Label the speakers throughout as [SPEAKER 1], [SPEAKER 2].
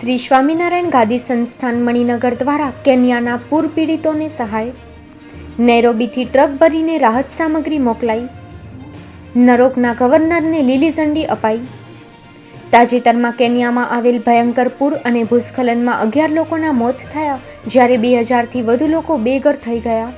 [SPEAKER 1] શ્રી સ્વામિનારાયણ ગાદી સંસ્થાન મણિનગર દ્વારા કેન્યાના પૂર પીડિતોને સહાય. નેરોબીથી ટ્રક ભરીને રાહત સામગ્રી મોકલાઈ. નરોકના ગવર્નરને લીલી ઝંડી અપાઈ. તાજેતરમાં કેન્યામાં આવેલ ભયંકર પૂર અને ભૂસ્ખલનમાં અગિયાર લોકોના મોત થયા, જ્યારે બે હજારથી વધુ લોકો બેઘર થઈ ગયા.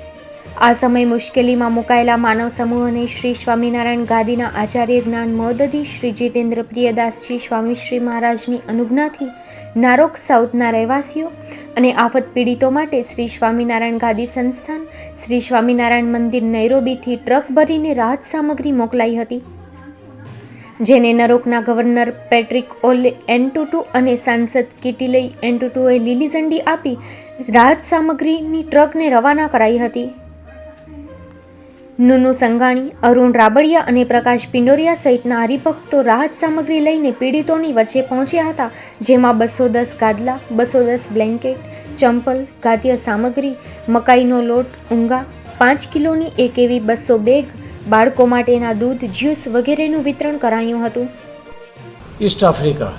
[SPEAKER 1] આ સમય મુશ્કેલીમાં મુકાયેલા માનવ સમૂહને શ્રી સ્વામિનારાયણ ગાદીના આચાર્ય જ્ઞાન મહોદધી શ્રી જીતેન્દ્ર પ્રિયદાસજી, સ્વામી શ્રી મહારાજની અનુજ્ઞાથી નારોક સાઉથના રહેવાસીઓ અને આફત પીડિતો માટે શ્રી સ્વામિનારાયણ ગાદી સંસ્થાન, શ્રી સ્વામિનારાયણ મંદિર નૈરોબીથી ટ્રક ભરીને રાહત સામગ્રી મોકલાઈ હતી. જેને નરોકના ગવર્નર પેટ્રિક ઓલે એન્ટુટુ અને સાંસદ કિટીલઈ એન્ટુટુએ લીલી ઝંડી આપી રાહત સામગ્રીની ટ્રકને રવાના કરાઈ હતી. નુનુ સંઘાણી, અરુણ રાબડિયા અને પ્રકાશ પિંડોરિયા સહિતના હરિભક્તો રાહત સામગ્રી લઈને પીડિતોની વચ્ચે પહોંચ્યા હતા, જેમાં બસો દસ ગાદલા, બસો દસ બ્લેન્કેટ, ચંપલ, ખાદ્ય સામગ્રી, મકાઈનો લોટ, ઊંઘા, પાંચ કિલોની એક એવી બસો બેગ, બાળકો માટેના દૂધ, જ્યુસ વગેરેનું વિતરણ કરાયું હતું.
[SPEAKER 2] ઈસ્ટ આફ્રિકા,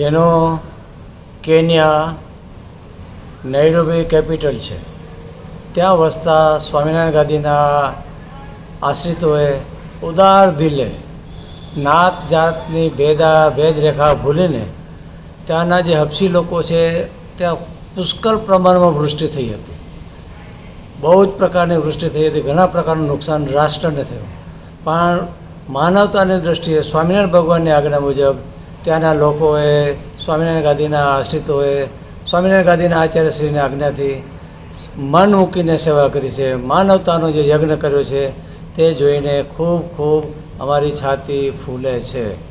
[SPEAKER 2] જેનો કેન્યા, નૈરોબી કેપિટલ છે. ત્યાં વસતા સ્વામિનારાયણ ગાદીના આશ્રિતોએ ઉદાર દિલે નાત જાતની ભેદા ભેદરેખા ભૂલીને ત્યાંના જે હપસી લોકો છે, ત્યાં પુષ્કળ પ્રમાણમાં વૃષ્ટિ થઈ હતી. બહુ જ પ્રકારની વૃષ્ટિ થઈ હતી, ઘણા પ્રકારનું નુકસાન રાષ્ટ્રને થયું. પણ માનવતાની દ્રષ્ટિએ સ્વામિનારાયણ ભગવાનની આજ્ઞા મુજબ ત્યાંના લોકોએ સ્વામિનારાયણ ગાદીના આશ્રિતોએ સ્વામિનારાયણ ગાદીના આચાર્યશ્રીની આજ્ઞાથી મન મૂકીને સેવા કરી છે. માનવતાનો જે યજ્ઞ કર્યો છે, તે જોઈને ખૂબ ખૂબ અમારી છાતી ફૂલે છે.